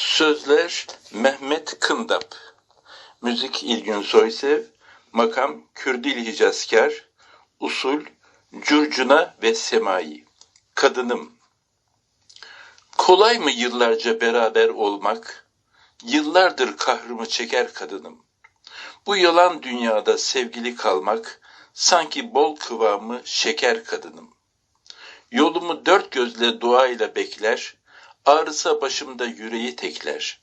Sözler Mehmet Kındap Müzik İlgün Soysev Makam Kürdil Hicazkar Usul Curcuna ve Semai Kadınım Kolay mı yıllarca beraber olmak? Yıllardır kahrımı çeker kadınım. Bu yalan dünyada sevgili kalmak, sanki bol kıvamı şeker kadınım. Yolumu dört gözle duayla bekler, ağrısa başımda yüreği tekler.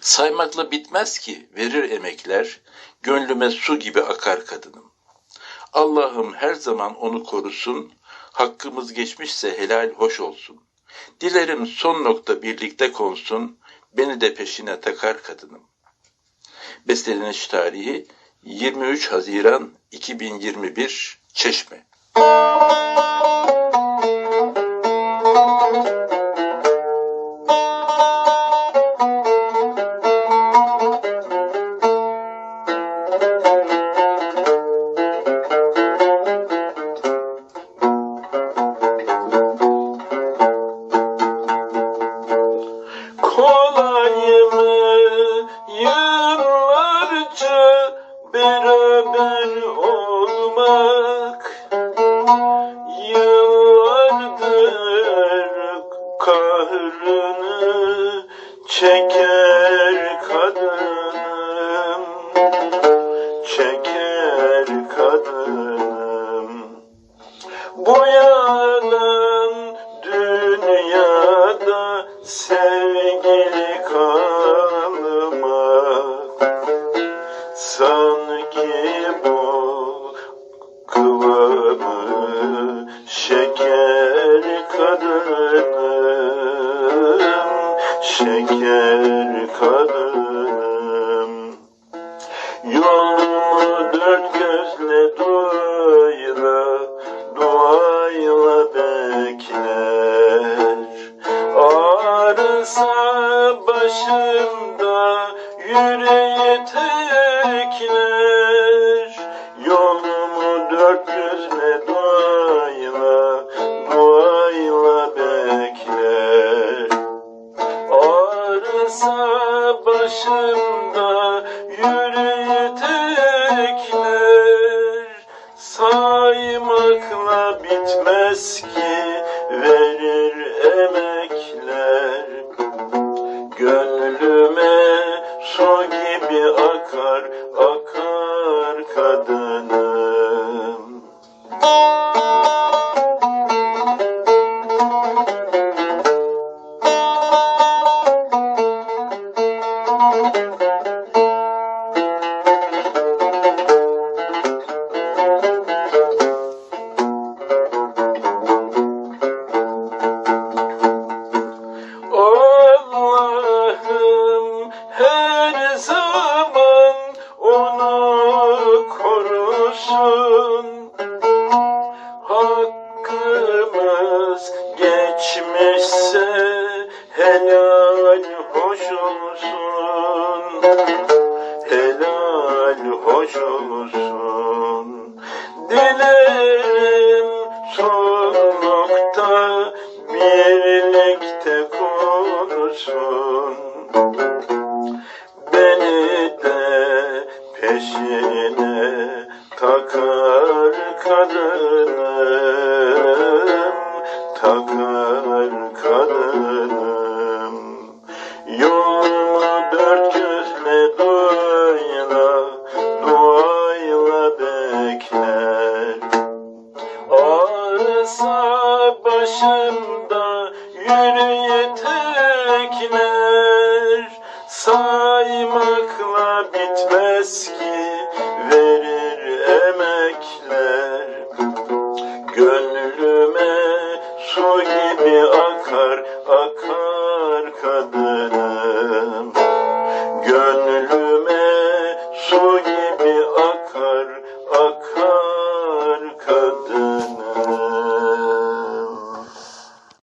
Saymakla bitmez ki verir emekler, gönlüme su gibi akar kadınım. Allah'ım her zaman onu korusun, hakkımız geçmişse helal hoş olsun. Dilerim son nokta birlikte konsun, beni de peşine takar kadınım. Besteleniş tarihi 23 Haziran 2021 Çeşme. Beraber olmak Yıllardır kahrını çeker kadınım Çeker kadınım. Bu yalan dünyada sevgili kalmak şeker kadınım Şeker kadınım. Yolumu dört gözle duyla, Ağrısa başımda yüreği tekler Saymakla bitmez ki verir emekler. Gönlüme su gibi akar Helal hoş olsun. Dilerim son nokta birlikte korusun. Beni de peşine takar kadınım, takar kadınım. bitmez ki verir emekler. Gönlüme su gibi